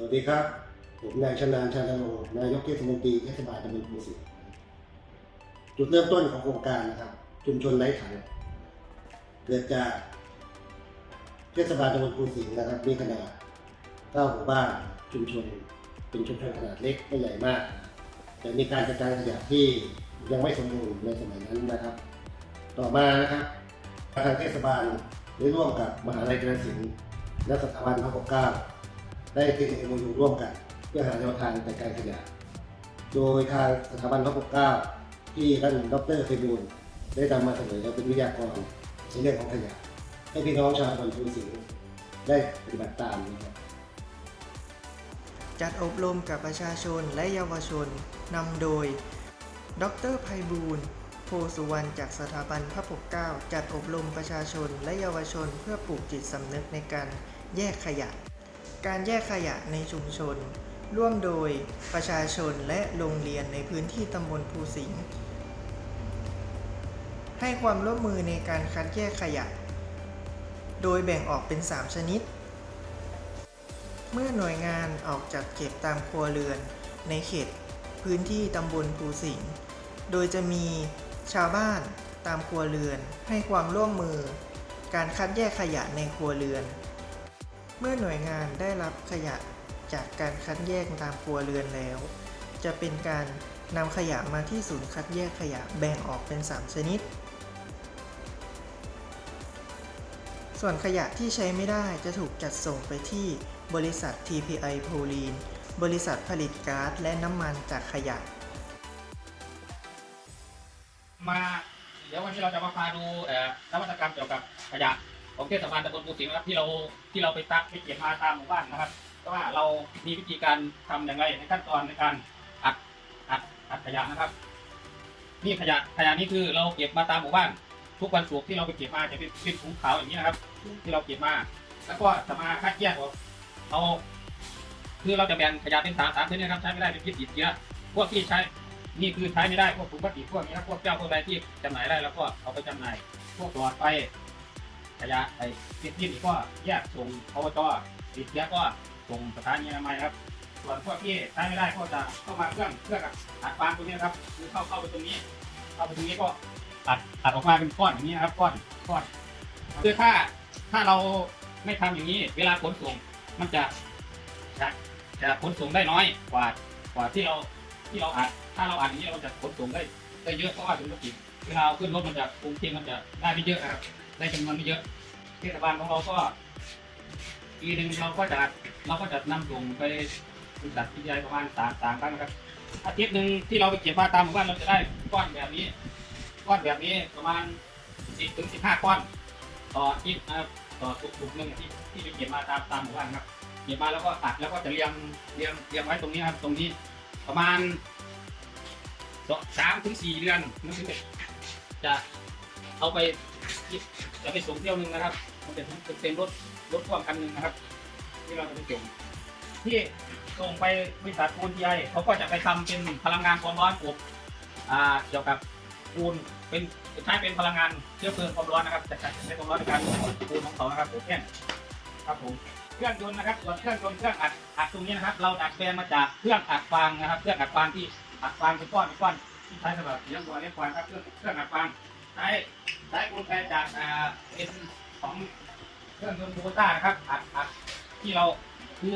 สวัสดีครับ ผมนายชนานชาญโลนายกเทศมนตรีเทศบาลตำบลภูสิงห์จุดเริ่มต้นของโครงการนะครับ ชุมชนไร้ถังเกิดจากเทศบาลตำบลภูสิงห์นะครับมีขนาดเก้าหมู่บ้านชุมชน เป็นชุมชนขนาดเล็กไม่ใหญ่มาก แต่มีการจัดการขยะที่ยังไม่สมบูรณ์ในสมัยนั้นนะครับ ต่อมานะครับทางเทศบาลได้ร่วมกับมหาลัยกระศิลป์และสถาบันพระปกเกล้า ได้เซ็นเอ็มยูร่วมกัน เพื่อหาแนวทางจัดการขยะ โดยทางสถาบันพระปกเกล้าที่ท่านดรเพบูลได้นำมาเสนอเป็นวิทยากรในเรื่องของขยะ ให้พี่น้องชาวตำบลภูสิงห์ได้ปฏิบัติตามนะครับจัดอบรมกับประชาชนและเยาวชนนำโดย ดรไพบูลโพสุวรรณจากสถาบันพระปกเกล้าจัดอบรมประชาชนและเยาวชนเพื่อปลูกจิตสำนึกในการแยกขยะ การแยกขยะในชุมชน ร่วมโดยประชาชนและโรงเรียนในพื้นที่ตำบลภูสิงห์ให้ความร่วมมือในการคัดแยกขยะ โดยแบ่งออกเป็น 3 ชนิด เมื่อหน่วยงานออกจัดเก็บตามครัวเรือน ในเขตพื้นที่ตำบลภูสิงห์ โดยจะมีชาวบ้านตามครัวเรือน ให้ความร่วมมือ การคัดแยกขยะในครัวเรือน เมื่อหน่วยงานได้รับขยะจากการคัดแยกตามครัวเรือนแล้ว จะเป็นการนำขยะมาที่ศูนย์คัดแยกขยะแบ่งออกเป็น 3 ชนิด ส่วนขยะที่ใช้ไม่ได้จะถูกจัดส่งไปที่บริษัท TPI โพลีน บริษัทผลิตก๊าซและน้ำมันจากขยะ มา เดี๋ยววันนี้เราจะมาพาดูเอ่อนวัตกรรมเกี่ยวกับขยะ ของเทศบาลตำบลปูสิงห์นะครับที่เราที่เราไปตักไปเก็บมาตามหมู่บ้านนะครับว่าเรามีวิธีการทำอย่างไรในขั้นตอนในการอัดอัดอัดขยะนะครับ นี่ขยะขยะนี่คือเราเก็บมาตามหมู่บ้าน ทุกวันศุกร์ที่เราไปเก็บมาจะเป็นเป็นถุงขาวอย่างนี้นะครับ ที่เราเก็บมา แล้วก็จะมาคัดแยกออกเอาคือเราจะแบ่งขยะเป็นสามสามชนิดนะครับใช้ไม่ได้เป็นพิษติดเชื้อพวกที่ใช้นี่คือใช้ไม่ได้พวกถุงพลาสติกพวกนี้นะพวกแก้วพวกอะไรที่จำหน่ายได้แล้วก็เอาไปจำหน่ายพวกหลอดไฟ ขยะไอ้ติดที่ก็แยกส่งอบจติดเชื้อก็ส่งสถานีอนามัยครับ ส่วนพวกที่ใช้ไม่ได้ก็จะเข้ามาเครื่องเครื่องอัดฟางตรงนี้ครับคือเข้าเข้าไปตรงนี้ เข้าไปตรงนี้ก็อัดอัดออกมาเป็นก้อนอย่างนี้ครับก้อนก้อนคือถ้าถ้าเราไม่ทำอย่างนี้ เวลาขนส่งมันจะจะจะขนส่งได้น้อยกว่ากว่าที่เราที่เราอัดถ้าเราอ่านอย่างนี้เราจะขนส่งได้ได้เยอะเพราะว่าถุงพลาสติกเวลาเอาขึ้นรถมันจะปรุงเทียมมันจะได้ไม่เยอะนะครับ ได้จำนวนไม่เยอะ เทศบาลของเราก็ปีหนึ่งเราก็จะเราก็จะนำส่งไปบริษัทที่ใหญ่ประมาณสามสามครั้งนะครับ อาทิตย์หนึ่งที่เราไปเก็บมาตามหมู่บ้านเราจะได้ก้อนแบบนี้ ก้อนแบบนี้ประมาณสิบถึงสิบห้าก้อน ต่ออาทิตย์นะครับต่อถุกๆหนึ่งที่ที่ไปเก็บมาตามตามหมู่บ้านครับเก็บมาแล้วก็ตัดแล้วก็จะเรียงเรียงเรียงไว้ตรงนี้ครับ ตรงนี้ประมาณสามถึงสี่เดือนมันถึงจะเอาไป จะไปส่งเที่ยวหนึ่งนะครับ มันจะเต็มรถรถพ่วงคันหนึ่งนะครับ ที่เราจะไปส่งที่ส่งไปบริษัทปูนทีไอเขาก็จะไปทำเป็นพลังงานความร้อนอบอ่าเกี่ยวกับปูนเป็นใช้เป็นพลังงานเชื้อเพลิงความร้อนนะครับจะใช้ความร้อนในการปูนของเขานะครับแค่ครับผมเครื่องยนต์นะครับส่วนเครื่องยนต์เครื่องอัดอัดตรงนี้นะครับ เราดัดแปลงมาจากเครื่องอัดฟางนะครับ เครื่องอัดฟางที่อัดฟางเป็นก้อนเป็นก้อนที่ใช้สำหรับเลี้ยงวัวเลี้ยงควายครับเครื่องเครื่องอัดฟางใช้ ใช้กลไกจากอ่าเป็นของเครื่องยนต์โบต้านะครับอัดอัดที่เราคือ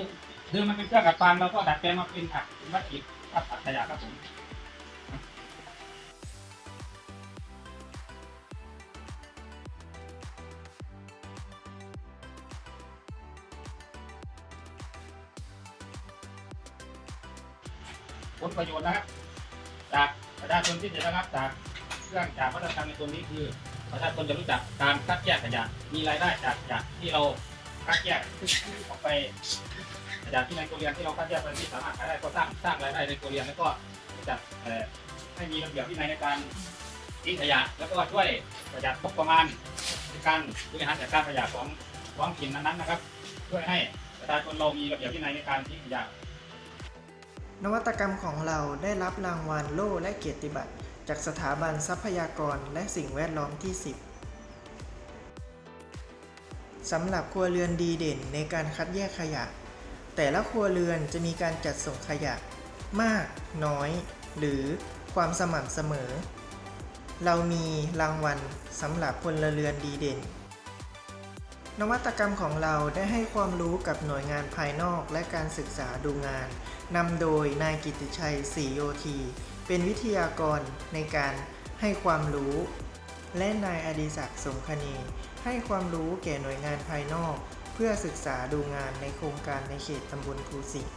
คือมันเป็นเครื่องอัดฟางเราก็ดัดแปลงมาเป็นอัดวัตถุครับอัดขยะครับผมผลประโยชน์นะครับ จากประชาชนที่จะได้รับจาก เครื่องจากวัฒนธรรมในตัวนี้คือประชาชนจะรู้จักการคัดแยกขยะมีรายได้จากจากที่เราคัดแยกออกไปขยะที่ในตัวเรียนที่เราคัดแยกไปที่สามารถขายได้ก็สร้างสร้างรายได้ในตัวเรียนแล้วก็จัดให้มีระเบียบวินัยในการทิ้งขยะ แล้วก็ช่วยประหยัดงบประมาณในการบริหารจัดการขยะของท้องถิ่นนั้นๆนะครับ ช่วยให้ประชาชนเรามีระเบียบวินัยในการทิ้งขยะนวัตกรรมของเราได้รับรางวัลโล่และเกียรติบัตร จากสถาบันทรัพยากรและสิ่งแวดล้อมที่ 10 สำหรับครัวเรือนดีเด่นในการคัดแยกขยะ แต่ละครัวเรือนจะมีการจัดส่งขยะ มาก น้อย หรือความสม่ำเสมอ เรามีรางวัลสำหรับพลเรือนดีเด่น นวัตกรรมของเราได้ให้ความรู้กับหน่วยงานภายนอกและการศึกษาดูงานนำโดยนายกิตติชัยศรีโยธี เป็นวิทยากรในการให้ความรู้ และนายอดิศักดิ์สมคณีให้ความรู้แก่หน่วยงานภายนอก เพื่อศึกษาดูงานในโครงการในเขตตำบลภูสิงห์